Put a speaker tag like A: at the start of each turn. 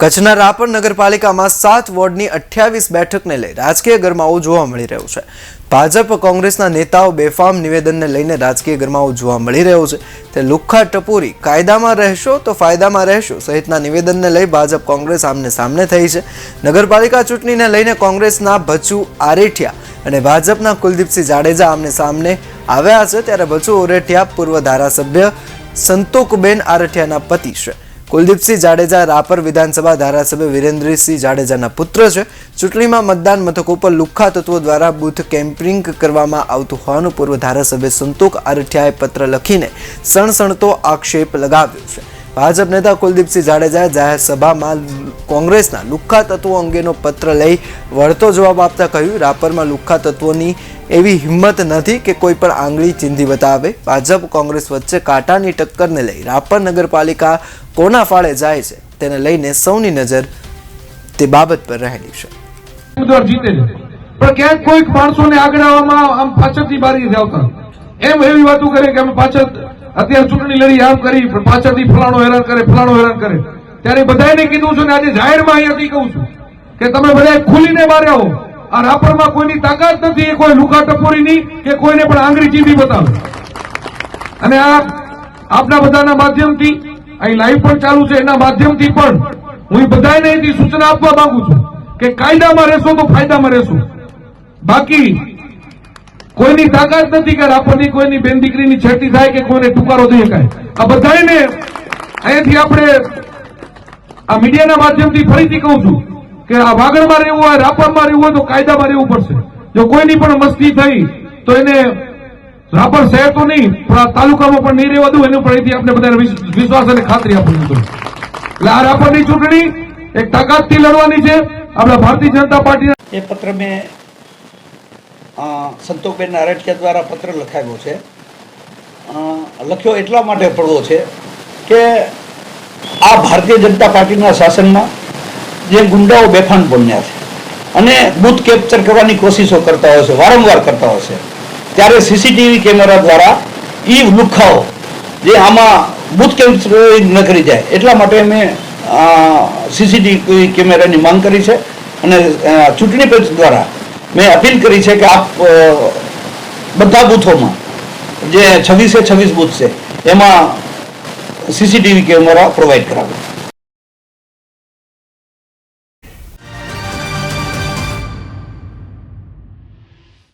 A: કચ્છના રાપર નગરપાલિકામાં સાત વોર્ડની અઠ્યાવીસ બેઠકને લઈ રાજકીય ગરમાવો જોવા મળી રહ્યો છે. ભાજપ કોંગ્રેસના નેતાઓ બેફામ નિવેદનને લઈને રાજકીય ગરમાવો જોવા મળી રહ્યો છે. તે લુખ્ખા ટપોરી કાયદામાં રહેશો તો ફાયદામાં રહેશો સહિતના નિવેદનને લઈ ભાજપ કોંગ્રેસ આમને સામને થઈ છે. નગરપાલિકા ચૂંટણીને લઈને કોંગ્રેસના ભચુ આરેઠિયા અને ભાજપના કુલદીપસિંહ જાડેજા આમને સામને આવ્યા છે. ત્યારે ભચુ ઓરેઠિયા પૂર્વ ધારાસભ્ય સંતોકબેન આરઠિયાના પતિ છે. કુલદીપસિંહ જાડેજા રાપર વિધાનસભા ધારાસભ્ય વિરેન્દ્રસિંહ જાડેજાના પુત્ર છે. ચૂંટણીમાં મતદાન મથકો પર લુખ્ખા તત્વો દ્વારા બુથ કેમ્પિંગ કરવામાં આવતું હોવાનું પૂર્વ ધારાસભ્ય સંતોક આરઠિયાએ પત્ર લખીને સણસણતો આક્ષેપ લગાવ્યો છે. ભાજપ નેતા કુલદીપસિંહ જાડેજાએ જાહેર સભામાં કોંગ્રેસના લુખ્ખા તત્વો અંગેનો પત્ર લઈ વળતો જવાબ આપતા કહ્યું, રાપરમાં લુખ્ખા તત્વોની એવી હિંમત નથી કે કોઈ પણ આંગળી ચીંધી બતાવે. ભાજપ કોંગ્રેસ વચ્ચે કાંટાની ટક્કરને લઈ રાપર નગરપાલિકા કોના ફાળે જાય છે તેને લઈને સૌની નજર તે બાબત પર રહેલી છે.
B: પણ ક્યાંક કોઈક માણસોને આગળ આવવામાં આમ પાછળથી બારી આવતા એમ એવી વાતો કરે કે અમે પાછળ અત્યારે ચૂંટણી લડી, આમ કરી, પણ પાછળથી ફલાણો હેરાન કરે, ફલાણો હેરાન કરે. ત્યારે બધાને કીધું છું ને આજે જાહેરમાં અહીંયાથી કહું છું કે તમે બધા ખુલીને બહાર આવો આ રાપરમાં કોઈની તાકાત નથી કોઈ લુકા ટપોરીની કે કોઈને પણ આંગળી ચીંધી બતાવે. અને આ આપના બધાના માધ્યમથી, અહીં લાઈવ પણ ચાલુ છે, એના માધ્યમથી પણ હું બધાને એની સૂચના આપવા માંગુ છું કે કાયદામાં રહેશો તો ફાયદામાં રહેશો. બાકી કોઈની તાકાત નથી કે રાપરની કોઈની બેન દીકરીની છેટી થાય કે કોઈને ટુકારો દઈ શકાય. આ બધાને અહીંયાથી આપણે આ મીડિયાના માધ્યમથી ફરીથી કહું છું કે આ વાગડમાં રહેવું હોય, રાપરમાં રહેવું હોય તો કાયદામાં રહેવું પડશે. જો કોઈની પણ મસ્તી થઈ, તો એને રાપર શહેર તો નહીં, પણ આ તાલુકામાં પણ નહીં રહેવા દઉં, એનું પણ અહીંથી આપણે બધાને વિશ્વાસ અને ખાતરી આપું છું. એટલે આ રાપરની ચૂંટણી એક તાકાતથી લડવાની છે. આપણા ભારતીય જનતા પાર્ટીના
C: એ પત્ર મેં સંતોષબેન આરટિયા દ્વારા પત્ર લખાવ્યો છે. લખ્યો એટલા માટે પડવો છે કે આ ભારતીય જનતા પાર્ટીના શાસનમાં જે ગુંડાઓ બેફાન બન્યા છે અને બૂથ કેપ્ચર કરવાની કોશિશો કરતા હોય છે, વારંવાર કરતા હોય છે, ત્યારે સીસીટીવી કેમેરા દ્વારા એ લુખાઓ જે આમાં બૂથ કેપ્ચર ન કરી જાય, એટલા માટે મેં સીસીટીવી કેમેરાની માંગ કરી છે અને ચૂંટણી પંચ દ્વારા મેં અપીલ કરી છે કે આપ બધા બૂથોમાં, જે છવ્વીસે છવ્વીસ બૂથ છે, એમાં સીસીટીવી કેમેરા પ્રોવાઈડ કરાવો.